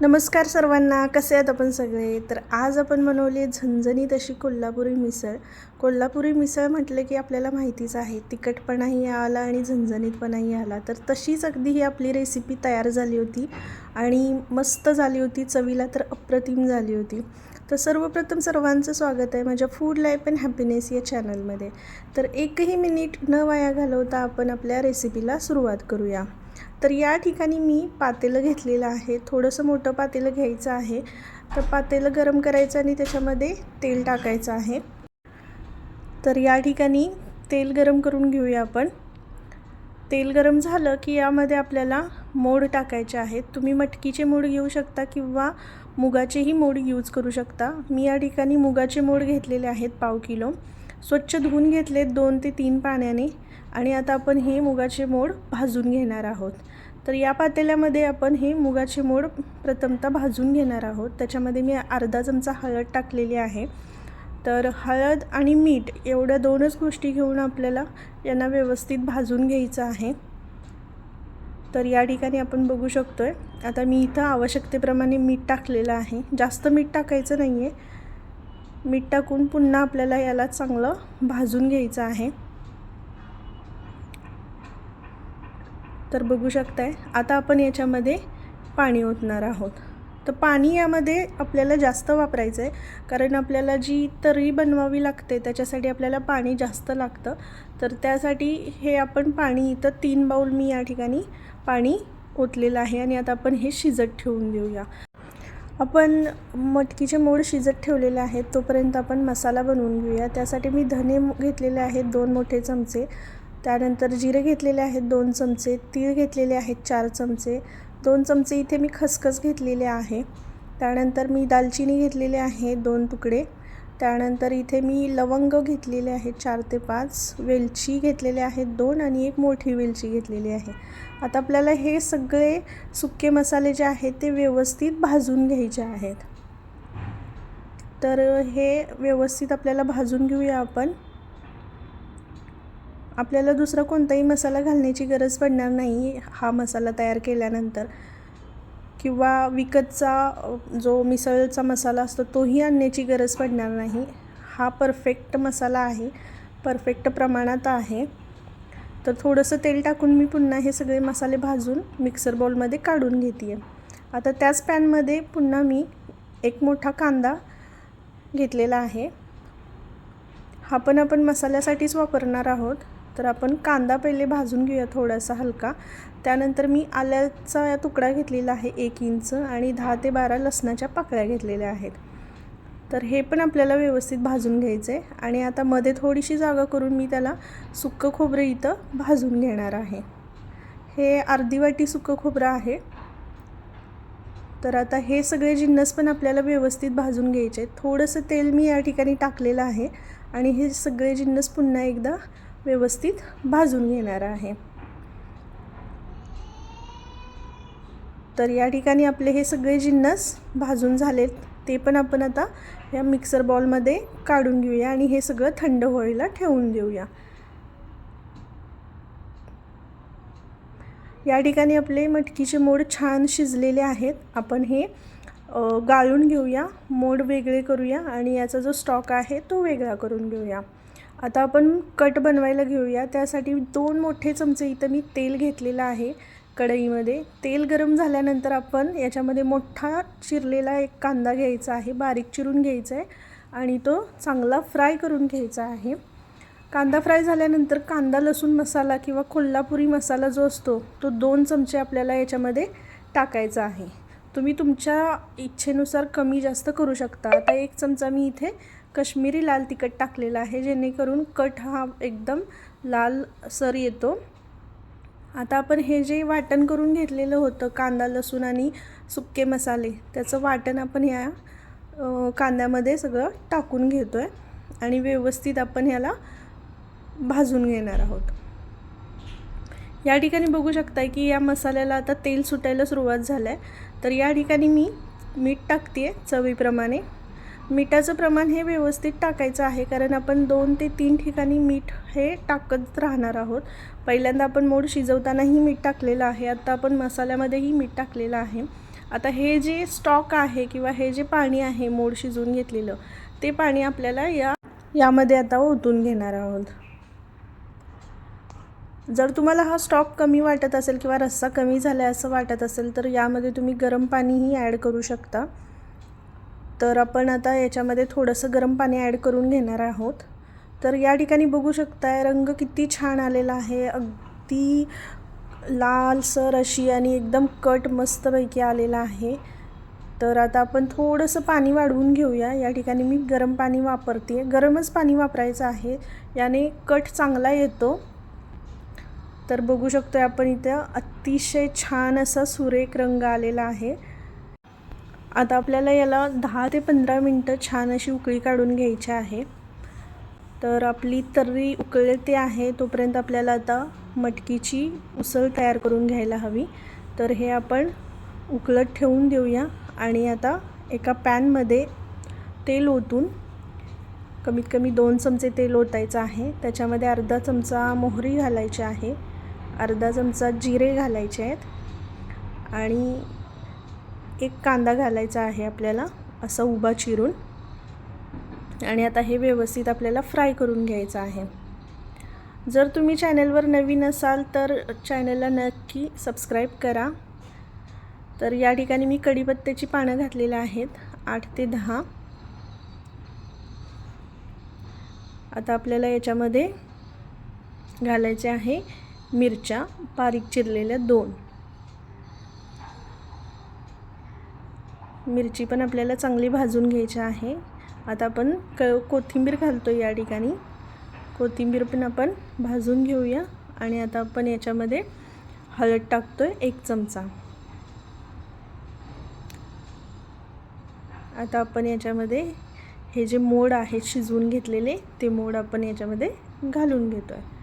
नमस्कार सर्वांना कसे आहेत आपण सगळे? तर आज आपण बनवली झणझणीत अशी कोल्हापुरी मिसळ. कोल्हापुरी मिसळ म्हटलं की आपल्याला माहितीच आहे तिखटपणाही आला आणि झणझणीतपणाही आला. तर तशीच अगदी ही आपली रेसिपी तयार झाली होती आणि मस्त झाली होती चवीला तर अप्रतिम झाली होती. तर सर्वप्रथम सर्वांचं स्वागत आहे माझ्या फूड लाईफ अँड हॅपीनेस या चॅनलमध्ये तर एकही मिनिट न वाया घालवता आपण आपल्या रेसिपीला सुरुवात करूया. तर या ठिकाणी मी पातेलं घेतलेलं आहे. थोडंसं मोठं पातेलं घ्यायचं आहे. तर पातेलं गरम करायचं आणि त्याच्यामध्ये तेल टाकायचं आहे. तर या ठिकाणी तेल गरम करून घेऊया आपण. तेल गरम झालं की यामध्ये आपल्याला मोड टाकायचे आहेत. तुम्ही मटकीचे मोड घेऊ शकता किंवा मुगाचेही मोड यूज करू शकता. मी या ठिकाणी मुगाचे मोड घेतलेले आहेत पाव किलो. स्वच्छ धुवून घेतले दोन ते तीन पाण्याने. आणि आता आपण हे मुगाचे मोड भाजून घेणार आहोत. तर या पातेल्यामध्ये आपण हे मुगाचे मोड प्रथमतः भाजून घेणार आहोत. त्याच्यामध्ये मी अर्धा चमचा हळद टाकलेली आहे. तर हळद आणि मीठ एवढ्या दोनच गोष्टी घेऊन आपल्याला यांना व्यवस्थित भाजून घ्यायचं आहे. तर या ठिकाणी आपण बघू शकतो आहे आता मी इथं आवश्यकतेप्रमाणे मीठ टाकलेलं आहे. जास्त मीठ टाकायचं नाही आहे मीठ टाकून पुन्हा आपल्याला याला चांगलं भाजून घ्यायचं आहे. तर बघू शकताय. आता आपण याच्यामध्ये पाणी ओतणार आहोत. तर पाणी यामध्ये आपल्याला जास्त वापरायचं आहे कारण आपल्याला जी तर्री बनवावी लागते त्याच्यासाठी आपल्याला पाणी जास्त लागतं. तर त्यासाठी हे आपण पाणी इथं तीन बाऊल मी या ठिकाणी पाणी ओतलेलं आहे आणि आता आपण हे शिजत ठेवून देऊया आपण मटकीचे मोड शिजत ठेवलेले आहेत तोपर्यंत आपण मसाला बनवून घेऊया. त्यासाठी मी धने घेतलेले आहेत दोन मोठे चमचे. त्यानंतर जिरे घेतलेले आहेत दोन चमचे तीळ घेतलेले आहेत चार चमचे. दोन चमचे इथे मी खसखस घेतलेले आहे. त्यानंतर मी दालचिनी घेतलेले आहे दोन तुकडे. त्यानंतर इथे मी लवंग घेतलेले आहेत चार ते पाच. वेलची घेतलेले आहेत दोन आणि एक मोठी वेलची घेतलेली आहे. आता आपल्याला हे सगळे सुके मसाले जे आहेत ते व्यवस्थित भाजून घ्यायचे आहेत. तर हे व्यवस्थित आपल्याला भाजून घेऊया आपण. आपल्याला दुसरा कोणताही मसाला घालण्याची गरज पडणार नाही हा मसाला तयार केल्यानंतर. किंवा विकतचा जो मिसळचा मसाला असतो तोही आणण्याची गरज पडणार नाही. हा परफेक्ट मसाला आहे परफेक्ट प्रमाणात आहे. तर थोडंसं तेल टाकून मी पुन्हा हे सगळे मसाले भाजून मिक्सर बॉलमध्ये काढून घेते आहे आता त्याच पॅनमध्ये पुन्हा मी एक मोठा कांदा घेतलेला आहे. हा पण आपण मसाल्यासाठीच वापरणार आहोत. तर आपण कांदा पहिले भाजून घेऊया थोडासा हलका. त्यानंतर मी आल्याचा तुकडा घेतलेला आहे एक इंच आणि दहा ते बारा लसणाच्या पाकळ्या घेतलेल्या आहेत. तर हे पण आपल्याला व्यवस्थित भाजून घ्यायचं आहे आणि आता मध्ये थोडीशी जागा करून मी त्याला सुक्कं खोबरं इथं भाजून घेणार आहे. हे अर्धी वाटी सुकं खोबरं आहे. तर आता हे सगळे जिन्नस पण आपल्याला व्यवस्थित भाजून घ्यायचे आहेत थोडंसं तेल मी या ठिकाणी टाकलेलं आहे आणि हे सगळे जिन्नस पुन्हा एकदा व्यवस्थित भाजून घेणार आहे. तर या ठिकाणी आपले हे सगळे जिन्नस भाजून झालेत ते पण आपण आता या मिक्सर बॉलमध्ये काढून घेऊया आणि हे सगळं थंड होळीला ठेवून देऊया. या ठिकाणी आपले मटकीचे मोड छान शिजलेले आहेत. आपण हे गाळून घेऊया मोड वेगळे करूया आणि याचा जो स्टॉक आहे तो वेगळा करून घेऊया. आता आपण कट बनवायला घेऊया. त्यासाठी दोन मोठे चमचे इथं मी तेल घेतलेलं आहे कढईमध्ये. तेल गरम झाल्यानंतर आपण याच्यामध्ये मोठा चिरलेला एक कांदा घ्यायचा आहे बारीक चिरून घ्यायचा आहे आणि तो चांगला फ्राय करून घ्यायचा आहे. कांदा फ्राय झाल्यानंतर कांदा लसूण मसाला किंवा कोल्हापुरी मसाला जो असतो तो दोन चमचे आपल्याला याच्यामध्ये टाकायचा आहे. तुम्ही तुमच्या इच्छेनुसार कमी जास्त करू शकता. आता एक चमचा मी इथे कश्मीरी लाल तिखट टाकलेला आहे जेणेकरून कट हा एकदम लाल सर येतो. आता आपण हे जे वाटण करून घेतलेलं होतं कांदा लसूण आणि सुके मसाले त्याचं वाटण आपण या कांद्यामध्ये सगळं टाकून घेतो आहे आणि व्यवस्थित आपण ह्याला भाजून घेणार आहोत. या ठिकाणी बघू शकता की या मसाल्याला आता तेल सुटायला सुरुवात झालं आहे तर या ठिकाणी मी मीठ टाकते आहे चवीप्रमाणे. मिठाचं प्रमाण हे व्यवस्थित टाकायचं आहे कारण आपण दोन ते तीन ठिकाणी मीठ हे टाकत राहणार आहोत. पहिल्यांदा आपण मोड शिजवतानाही मीठ टाकलेलं आहे आता आपण मसाल्यामध्येही मीठ टाकलेलं आहे. आता हे जे स्टॉक आहे किंवा हे जे पाणी आहे मोड शिजवून घेतलेलं ते पाणी आपल्याला या यामध्ये आता ओतून घेणार आहोत. जर तुम्हाला हा स्टॉक कमी वाटत असेल किंवा रस्सा कमी झाला आहे असं वाटत असेल तर यामध्ये तुम्ही गरम पाणीही ॲड करू शकता. तर आपण आता याच्यामध्ये थोडंसं गरम पाणी ॲड करून घेणार आहोत. तर या ठिकाणी बघू शकताय रंग किती छान आलेला आहे. अगदी लालसर अशी आणि एकदम कट मस्तपैकी आलेला आहे. तर आता आपण थोडंसं पाणी वाढवून घेऊया. या ठिकाणी मी गरम पाणी वापरते गरमच पाणी वापरायचं आहे. याने कट चांगला येतो. तर बघू शकतो आपण इथं अतिशय छान असा सुरेख रंग आलेला आहे. आता आपल्याला याला दहा ते पंधरा मिनटं छान अशी उकळी काढून घ्यायची आहे. तर आपली तर्री उकळते आहे तोपर्यंत आपल्याला आता मटकीची उसळ तयार करून घ्यायला हवी. तर हे आपण उकळत ठेवून देऊया आणि आता एका पॅनमध्ये तेल ओतून कमीत कमी दोन चमचे तेल ओतायचं आहे. त्याच्यामध्ये अर्धा चमचा मोहरी घालायची आहे. अर्धा चमचा जिरे घालायचे आहेत. आणि एक कांदा घालायचा आहे आपल्याला असा उभा चिरून. आणि आता हे व्यवस्थित आपल्याला फ्राय करून घ्यायचं आहे. जर तुम्ही चॅनलवर नवीन असाल तर चॅनलला नक्की सबस्क्राईब करा. तर या ठिकाणी मी कढीपत्त्याची पानं घातलेली आहेत आठ ते दहा. आता आपल्याला याच्यामध्ये घालायचे आहे मिरच्या बारीक चिरलेल्या दोन. मिरची पण आपल्याला चांगली भाजून घ्यायची आहे. आता आपण क कोथिंबीर घालतो या ठिकाणी. कोथिंबीर पण आपण भाजून घेऊया. आणि आता आपण याच्यामध्ये हळद टाकतो आहे एक चमचा. आता आपण याच्यामध्ये हे जे मोड आहेत शिजवून घेतलेले ते मोड आपण याच्यामध्ये घालून घेतो आहे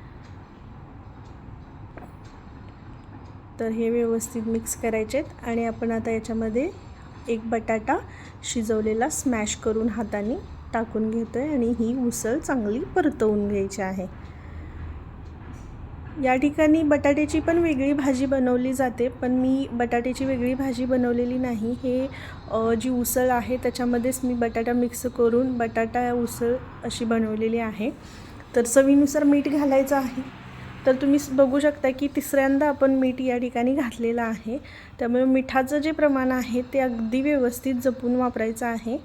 तर हे व्यवस्थित मिक्स करायचे आहेत आणि आपण आता याच्यामध्ये एक बटाटा शिजवलेला स्मॅश करून हाताने टाकून घेतो आहे आणि ही उसळ चांगली परतवून घ्यायची आहे. या ठिकाणी बटाट्याची पण वेगळी भाजी बनवली जाते पण मी बटाट्याची वेगळी भाजी बनवलेली नाही. हे जी उसळ आहे त्याच्यामध्येच मी बटाटा मिक्स करून बटाटा उसळ अशी बनवलेली आहे. तर चवीनुसार मीठ घालायचं आहे. तर तुम्ही बघू शकता की तिसऱ्यांदा आपण मीठ या ठिकाणी घातलेलं आहे. त्यामुळे मिठाचं जे प्रमाण आहे ते अगदी व्यवस्थित जपून वापरायचं आहे.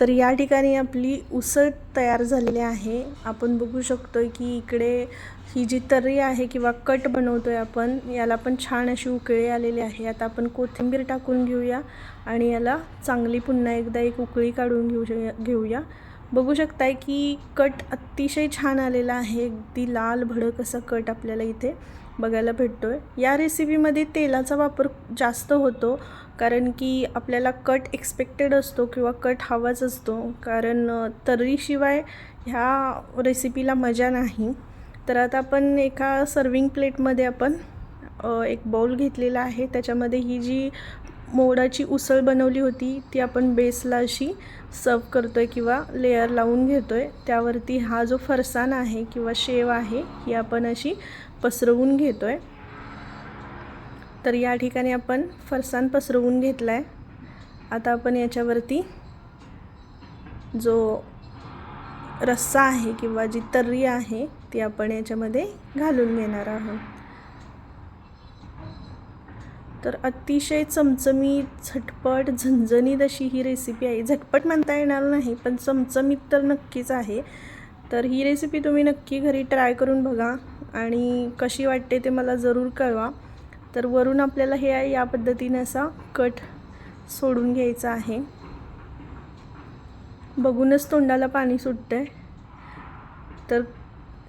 तर या ठिकाणी आपली उसळ तयार झालेली आहे. आपण बघू शकतो की इकडे ही जी तर्री आहे किंवा कट बनवतो आहे आपण याला पण छान अशी उकळी आलेली आहे. आता आपण कोथिंबीर टाकून घेऊया आणि याला चांगली पुन्हा एकदा एक उकळी काढून घेऊ घेऊया. बघू शकताय की कट अतिशय छान आलेला आहे. अगदी लाल भडक असा कट आपल्याला इथे बघायला भेटतो आहे या रेसिपीमध्ये तेलाचा वापर जास्त होतो कारण की आपल्याला कट एक्सपेक्टेड असतो किंवा कट हवाच असतो. कारण तर्रीशिवाय ह्या रेसिपीला मजा नाही. तर आता आपण एका सर्विंग प्लेटमध्ये आपण एक बाउल घेतलेला आहे. त्याच्यामध्ये ही जी मोडाची उसळ बनवली होती ती आपण बेसला अशी सर्व करतो आहे किंवा लेअर लावून घेतो आहे त्यावरती हा जो फरसाण आहे किंवा शेव आहे ही आपण अशी पसरवून घेतो आहे तर या ठिकाणी आपण फरसाण पसरवून घेतला आहे आता आपण याच्यावरती जो रस्सा आहे किंवा जी तर्री आहे ती आपण याच्यामध्ये घालून घेणार आहोत. तर अतिशय चमचमीत झटपट झणझणीत अशी ही रेसिपी आहे. झटपट म्हणता येणार नाही पण चमचमीत तर नक्कीच आहे. तर ही रेसिपी तुम्ही नक्की घरी ट्राय करून बघा आणि कशी वाटते ते मला जरूर कळवा. तर वरून आपल्याला हे या पद्धतीने असा कट सोडून घ्यायचा आहे. बघूनच तोंडाला पाणी सुटतं आहे तर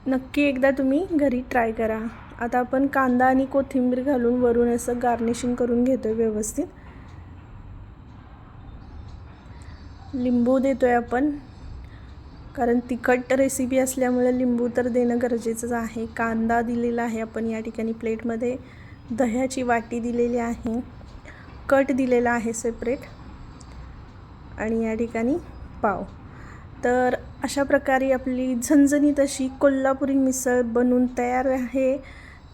नक्की एकदा तुम्ही घरी ट्राय करा. आता आपण कांदा आणि कोथिंबीर घालून वरून असं गार्निशिंग करून घेतो आहे व्यवस्थित. लिंबू देतो आहे आपण. कारण तिखट रेसिपी असल्यामुळे लिंबू तर देणं गरजेचंच आहे. कांदा दिलेला आहे आपण या ठिकाणी प्लेटमध्ये. दह्याची वाटी दिलेली आहे. कट दिलेला आहे सेपरेट आणि या ठिकाणी पाव. तर अशा प्रकारे आपली झणझणीत अशी कोल्हापुरी मिसळ बनून तयार आहे.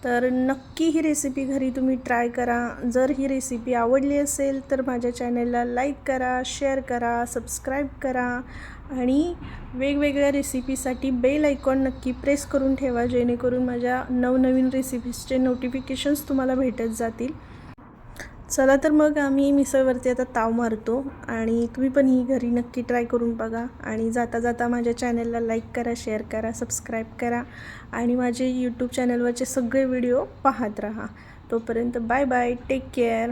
तर नक्की ही रेसिपी घरी तुम्ही ट्राय करा. जर ही रेसिपी आवडली असेल तर माझ्या चॅनलला लाईक करा शेअर करा सबस्क्राईब करा आणि वेगवेगळ्या रेसिपीसाठी बेल आयकॉन नक्की प्रेस करून ठेवा जेणेकरून माझ्या नवनवीन रेसिपीजचे नोटिफिकेशन्स तुम्हाला भेटत जातील. चला तर मग आम्ही मिसळवरती आता ताव मारतो आणि तुम्ही पण ही घरी नक्की ट्राय करून बघा. आणि जाता जाता माझ्या चॅनलला लाईक करा शेअर करा सबस्क्राईब करा. आणि माझे यूट्यूब चॅनलवरचे सगळे व्हिडिओ पाहत राहा. तोपर्यंत बाय बाय टेक केअर